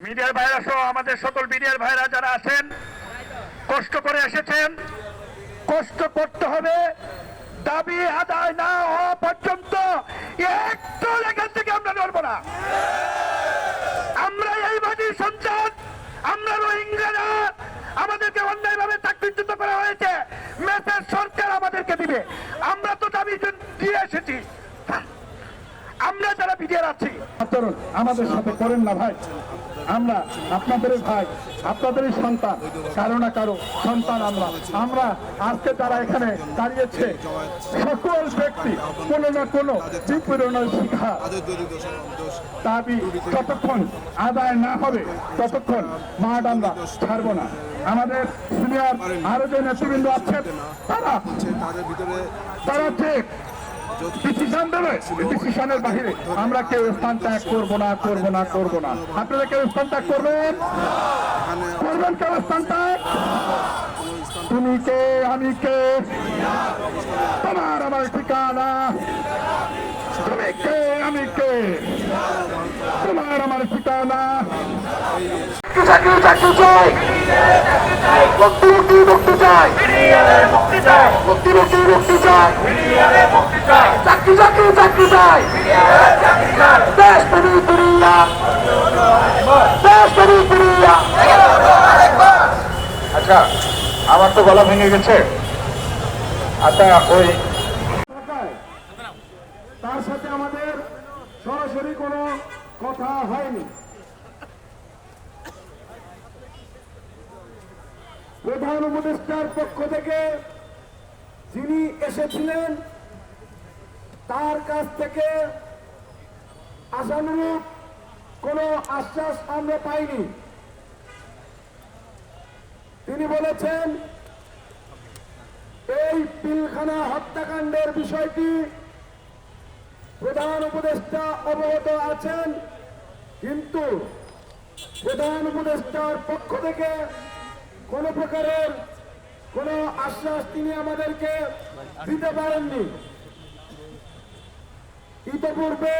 মিডিয়ার ভাইরা সহ আমাদের সকল মিডিয়ার ভাইরা যারা আছেন, কষ্ট করে এসেছেন, কষ্ট করতে হবে। দাবি আদায় না হওয়া পর্যন্ত একটু এখান থেকে আমরা নড়বো না। আমরা এই মাটির সন্তান, আমরা রোহিঙ্গারা, আমাদেরকে অন্যায়ভাবে চাকরিচ্যুত করা হয়েছে। মেসেজ সরকার আমাদেরকে দিবে। আমরা তো দাবি দিয়ে এসেছি। আমরা যারা বিডিআর আছি আমাদের সাথে করেন না ভাই। আমরা আপনাদের ভাই, আপনাদেরই সন্তান, কারও না কারও সন্তান আমরা। আমরা আজকে তারা এখানে দাঁড়িয়েছে, সকল ব্যক্তি, কোনো না কোনো দরিদ্র দোষ দাবি যতক্ষণ আদায় না হবে, ততক্ষণ মাঠ আমরা ছাড়বো না। আমাদের সিনিয়র আরও যে নেতৃবৃন্দ আছেন, তারা তারা ঠিক। ডিসিশন ডিসিশনের বাহিরে। আমরা কেউ স্থান ত্যাগ করব না করব না করব না। আপনারা কেউ স্থান ত্যাগ করবেন? করবেন কেউ স্থান ত্যাগ? তুমি কে, আমি কে? তোমার আমার ঠিকানা। তুমি কে, আমি কে? তোমার আমার ঠিকানা। চাকরি চাকরি চাই মুক্তি মুক্তি মুক্তি চাই। মুক্তি মুক্তি মুক্তি চাই। চাকরি চাকরি চাকরি চাই। দেশ দুনিয়া। দেশ দুনিয়া। আচ্ছা আমার তো গলা ভেঙে গেছে। আচ্ছা ওই তার সাথে আমাদের সরাসরি কোনো কথা হয়নি। প্রধান উপদেষ্টার পক্ষ থেকে যিনি এসেছিলেন তার কাছ থেকে আশানুরূপ কোনো আশ্বাস আমরা পাইনি। তিনি বলেছেন, এই পিলখানা হত্যাকাণ্ডের বিষয়টি প্রধান উপদেষ্টা অবগত আছেন, কিন্তু প্রধান উপদেষ্টার পক্ষ থেকে কোনো প্রকারের কোনো আশ্বাস তিনি আমাদেরকে দিতে পারেননি। ইতপূর্বে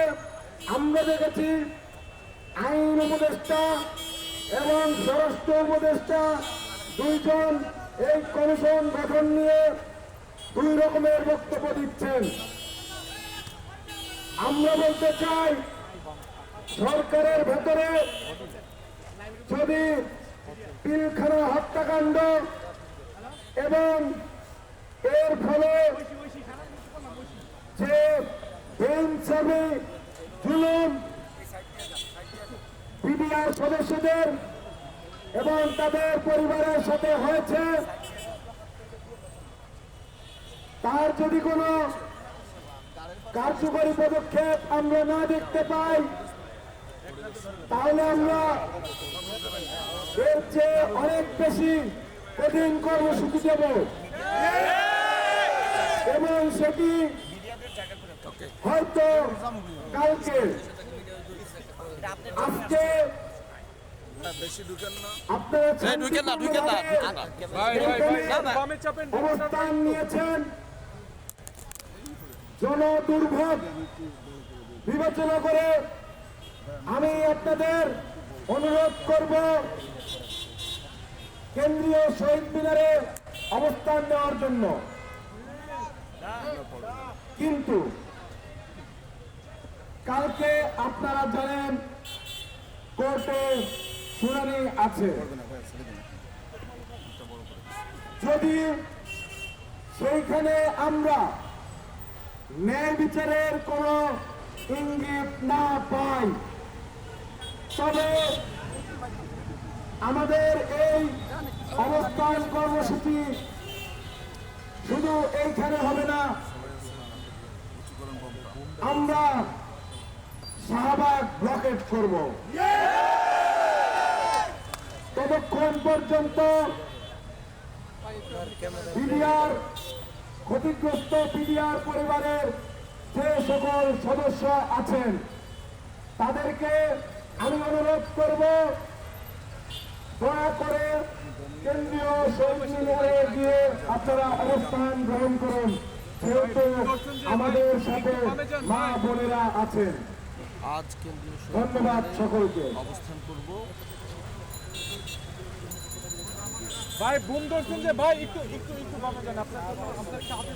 আমরা দেখেছি আইন উপদেষ্টা এবং স্বরাষ্ট্র উপদেষ্টা দুইজন এই কমিশন গঠন নিয়ে দুই রকমের বক্তব্য দিচ্ছেন। আমরা বলতে চাই, সরকারের ভেতরে যদি পিলখানা হত্যাকাণ্ড এবং এর ফলে যে বেঞ্চাবি জুলুম বিডিআর সদস্যদের এবং তাদের পরিবারের সাথে হয়েছে, তার যদি কোনো কার্যকরী পদক্ষেপ আমরা না দেখতে পাই, তাহলে আমরা এর চেয়ে অনেক বেশি কঠিন কর্মসূচি দেব। এবং সেটি হয়তো কালকে আজকে অবস্থান নিয়েছেন। জন দুর্ভোগ বিবেচনা করে আমি আপনাদের অনুরোধ করব কেন্দ্রীয় শহীদ মিনারে অবস্থান নেওয়ার জন্য। কিন্তু কালকে আপনারা জানেন কোর্টে শুনানি আছে। যদি সেইখানে আমরা ন্যায় বিচারের কোন ইঙ্গিত না পাই, তবে আমাদের এই অবস্থান কর্মসূচি শুধু এইখানে হবে না। আমরা শাহবাগ ব্লকেট করব। ততক্ষণ পর্যন্ত বিডিআর ক্ষতিগ্রস্ত বিডিআর পরিবারের যে সকল সদস্য আছেন, তাদেরকে আমি অনুরোধ করব দয়া করে কেন্দ্রীয় শহীদ গিয়ে আপনারা অবস্থান গ্রহণ করুন। যেহেতু আমাদের সাথে মা বোনেরা আছেন। আজ কেন্দ্রীয় ধন্যবাদ সকলকে। অবস্থান করব। ভাই বুম ধরছেন যে ভাই একটু একটু একটু কমে যান আপনার আপনার কাছে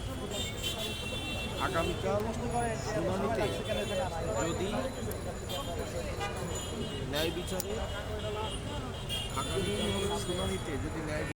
আগামীকাল শুনানিতে যদি ন্যায় বিচারে আগামী শুনানিতে যদি ন্যায়